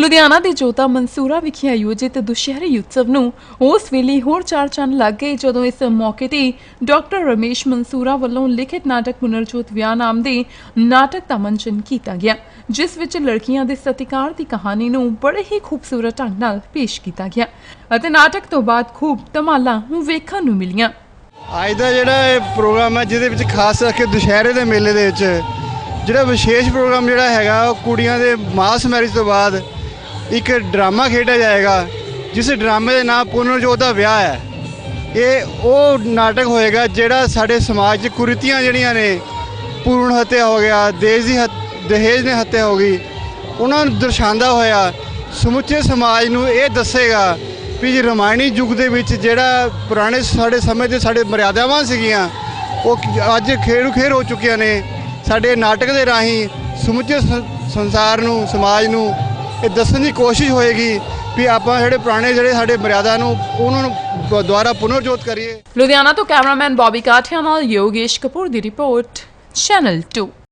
ਲੁਧਿਆਣਾ ਦੇ ਜੋਤਾ ਮਨਸੂਰਾ ਵਿਖੇ ਆਯੋਜਿਤ ਦੁਸ਼ਹਿਰੇ ਉਤਸਵ ਨੂੰ ਉਸ ਵੇਲੇ ਹੋਰ ਚਾਰ ਚੰਨ ਲੱਗ ਗਏ ਜਦੋਂ ਇਸ ਮੌਕੇ ਤੇ ਡਾਕਟਰ ਰਮੇਸ਼ ਮਨਸੂਰਾ ਵੱਲੋਂ ਲਿਖਿਤ ਨਾਟਕ ਪੁਨਰਜੋਤ ਵਿਆਹ ਨਾਮ ਦੇ ਨਾਟਕ ਦਾ ਮੰਚਨ ਕੀਤਾ ਗਿਆ, ਜਿਸ ਵਿੱਚ ਲੜਕੀਆਂ ਦੇ ਸਤਿਕਾਰ ਦੀ ਕਹਾਣੀ ਨੂੰ ਬੜੇ ਹੀ ਖੂਬਸੂਰਤ ਢੰਗ ਨਾਲ ਪੇਸ਼ ਕੀਤਾ ਗਿਆ ਅਤੇ ਨਾਟਕ ਤੋਂ ਬਾਅਦ ਖੂਬ ਧਮਾਲਾਂ ਵੇਖਣ ਨੂੰ ਮਿਲੀਆਂ। ਅੱਜ ਦਾ ਜਿਹੜਾ ਇਹ ਪ੍ਰੋਗਰਾਮ ਹੈ, ਜਿਹਦੇ ਵਿੱਚ ਖਾਸ ਕਰਕੇ ਦੁਸ਼ਹਿਰੇ ਦੇ ਮੇਲੇ ਦੇ ਵਿੱਚ ਜਿਹੜਾ ਵਿਸ਼ੇਸ਼ ਪ੍ਰੋਗਰਾਮ ਜਿਹੜਾ ਹੈਗਾ, ਉਹ ਕੁੜੀਆਂ ਦੇ ਮਾਸ ਮੈਰਿਜ ਤੋਂ ਬਾਅਦ ਇੱਕ ਡਰਾਮਾ ਖੇਡਿਆ ਜਾਏਗਾ, ਜਿਸ ਡਰਾਮੇ ਦੇ ਨਾਮ ਪੁਨਰਜੋਤ ਦਾ ਵਿਆਹ ਹੈ। ਇਹ ਉਹ ਨਾਟਕ ਹੋਏਗਾ ਜਿਹੜਾ ਸਾਡੇ ਸਮਾਜ 'ਚ ਕੁਰੀਤੀਆਂ ਜਿਹੜੀਆਂ ਨੇ, ਪੂਰਨ ਹੱਤਿਆ ਹੋ ਗਿਆ, ਦੇਸ਼ ਦੀ ਹੱਤ- ਦਹੇਜ ਨੇ ਹੱਤਿਆ ਹੋ ਗਈ, ਉਹਨਾਂ ਨੂੰ ਦਰਸਾਉਂਦਾ ਹੋਇਆ ਸਮੁੱਚੇ ਸਮਾਜ ਨੂੰ ਇਹ ਦੱਸੇਗਾ ਵੀ ਜੀ ਰਮਾਇਣੀ ਯੁੱਗ ਦੇ ਵਿੱਚ ਜਿਹੜਾ ਪੁਰਾਣੇ ਸਾਡੇ ਸਮੇਂ ਦੇ ਸਾਡੇ ਮਰਿਆਦਾਵਾਂ ਸੀਗੀਆਂ, ਉਹ ਅੱਜ ਖੇੜੂ ਖੇਰ ਹੋ ਚੁੱਕੀਆਂ ਨੇ। ਸਾਡੇ ਨਾਟਕ ਦੇ ਰਾਹੀਂ ਸਮੁੱਚੇ ਸ- ਸੰਸਾਰ ਨੂੰ, ਸਮਾਜ ਨੂੰ ਇਹ ਦੱਸਣ ਦੀ ਕੋਸ਼ਿਸ਼ ਹੋਏਗੀ ਵੀ ਆਪਾਂ ਜਿਹੜੇ ਪੁਰਾਣੇ ਜਿਹੜੇ ਸਾਡੇ ਮਰਿਆਦਾ ਨੂੰ, ਉਹਨਾਂ ਨੂੰ ਦੁਆਰਾ ਪੁਨਰਜੋਤ ਕਰੀਏ। ਲੁਧਿਆਣਾ ਤੋਂ ਕੈਮਰਾਮੈਨ ਬੌਬੀ ਕਾਠਿਆ ਨਾਲ ਯੋਗੇਸ਼ ਕਪੂਰ ਦੀ ਰਿਪੋਰਟ ਚੈਨਲ 2